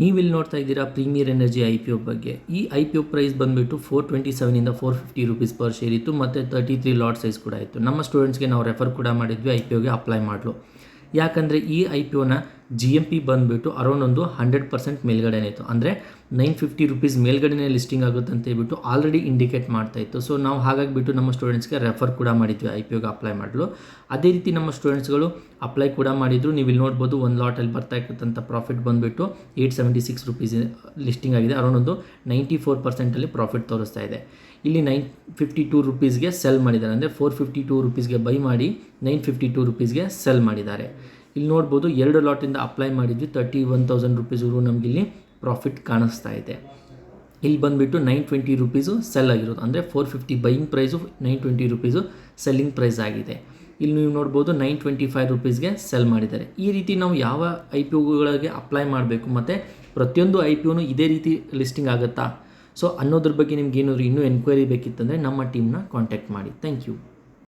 ನೀವಿಲ್ಲಿ ನೋಡ್ತಾ ಇದ್ದೀರಾ Premier Energy I P O ಬಗ್ಗೆ. ಈ ಐ ಪಿ ಒ ಪ್ರೈಸ್ ಬಂದುಬಿಟ್ಟು four twenty ಸೆವೆನಿಂದ four fifty rupees per share ಇತ್ತು, ಮತ್ತು ತರ್ಟಿ ತ್ರೀ ಲಾಟ್ ಸೈಜ್ ಕೂಡ ಇತ್ತು. ನಮ್ಮ ಸ್ಟೂಡೆಂಟ್ಸ್ಗೆ ನಾವು ರೆಫರ್ ಕೂಡ ಮಾಡಿದ್ವಿ, ಐ ಪಿ ಒಗೆ ಅಪ್ಲೈ ಮಾಡಲು. ಯಾಕಂದರೆ ಈ ಐ ಪಿ ಒನ ಜಿ ಎಂ ಪಿ ಬಂದುಬಿಟ್ಟು ಅರೌಂಡ್ ಒಂದು ಹಂಡ್ರೆಡ್ ಪರ್ಸೆಂಟ್ ಮೇಲ್ಗಡೆನೇ ಇತ್ತು. ಅಂದರೆ ನೈನ್ ಫಿಫ್ಟಿ ರುಪೀಸ್ ಮೇಲ್ಗಡೆನೇ ಲಿಸ್ಟಿಂಗ್ ಆಗುತ್ತೆ ಅಂತ ಹೇಳ್ಬಿಟ್ಟು ಆಲ್ರೆಡಿ ಇಂಡಿಕೇಟ್ ಮಾಡ್ತಾ ಇತ್ತು. ಸೊ ನಾವು ಹಾಗಾಗಿಬಿಟ್ಟು ನಮ್ಮ ಸ್ಟೂಡೆಂಟ್ಸ್ಗೆ ರೆಫರ್ ಕೂಡ ಮಾಡಿದ್ವಿ ಐ ಪಿ ಒಗೆ ಅಪ್ಲೈ ಮಾಡಲು. ಅದೇ ರೀತಿ ನಮ್ಮ ಸ್ಟೂಡೆಂಟ್ಸ್ಗಳು ಅಪ್ಲೈ ಕೂಡ ಮಾಡಿದ್ರು. ನೀವು ಇಲ್ಲಿ ನೋಡ್ಬೋದು ಒಂದು ಲಾಟಲ್ಲಿ ಬರ್ತಾ ಇರ್ತಕ್ಕಂಥ ಪ್ರಾಫಿಟ್ ಬಂದುಬಿಟ್ಟು eight seventy six rupees listing ಆಗಿದೆ. ಅರೌಂಡ್ ಒಂದು ನೈಂಟಿ ಫೋರ್ ಪರ್ಸೆಂಟಲ್ಲಿ ಪ್ರಾಫಿಟ್ ತೋರಿಸ್ತಾ ಇದೆ. ಇಲ್ಲಿ ನೈನ್ ಫಿಫ್ಟಿ ಟೂ ರುಪೀಸ್ಗೆ ಸೆಲ್ ಮಾಡಿದ್ದಾರೆ. ಅಂದರೆ ಫೋರ್ ಫಿಫ್ಟಿ ಟೂ ರುಪೀಸ್ಗೆ ಬೈ ಮಾಡಿ ನೈನ್ ಫಿಫ್ಟಿ ಟೂ ರುಪೀಸ್ಗೆ ಸೆಲ್ ಮಾಡಿದ್ದಾರೆ. ಇಲ್ಲಿ ನೋಡ್ಬೋದು ಎರಡು ಲಾಟಿಂದ ಅಪ್ಲೈ ಮಾಡಿದ್ವಿ ತರ್ಟಿ ಒನ್ ತೌಸಂಡ್ ನಮಗೆ ನಮಗಿಲ್ಲಿ ಪ್ರಾಫಿಟ್ ಕಾಣಿಸ್ತಾ ಇದೆ. ಇಲ್ಲಿ ಬಂದುಬಿಟ್ಟು ನೈನ್ ಟ್ವೆಂಟಿ ರುಪೀಸು ಸೆಲ್ ಆಗಿರೋದು. ಅಂದರೆ four fifty buying price nine twenty rupees selling price ಆಗಿದೆ. ಇಲ್ಲಿ ನೀವು ನೋಡ್ಬೋದು ನೈನ್ ಟ್ವೆಂಟಿ ಫೈವ್ ರುಪೀಸ್ಗೆ ಸೆಲ್ ಮಾಡಿದ್ದಾರೆ. ಈ ರೀತಿ ನಾವು ಯಾವ ಐ ಪಿ ಒಗಳಿಗೆ ಅಪ್ಲೈ ಮಾಡಬೇಕು ಮತ್ತು ಪ್ರತಿಯೊಂದು ಐ ಪಿ ಒನು ಇದೇ ರೀತಿ ಲಿಸ್ಟಿಂಗ್ ಆಗುತ್ತಾ? ಸೊ ಅನ್ನೋದ್ರ ಬಗ್ಗೆ ನಿಮ್ಗೆ ಏನಾದರೂ ಇನ್ನೂ ಎನ್ಕ್ವೈರಿ ಬೇಕಿತ್ತಂದರೆ ನಮ್ಮ ಟೀಮ್ನ ಕಾಂಟ್ಯಾಕ್ಟ್ ಮಾಡಿ. Thank you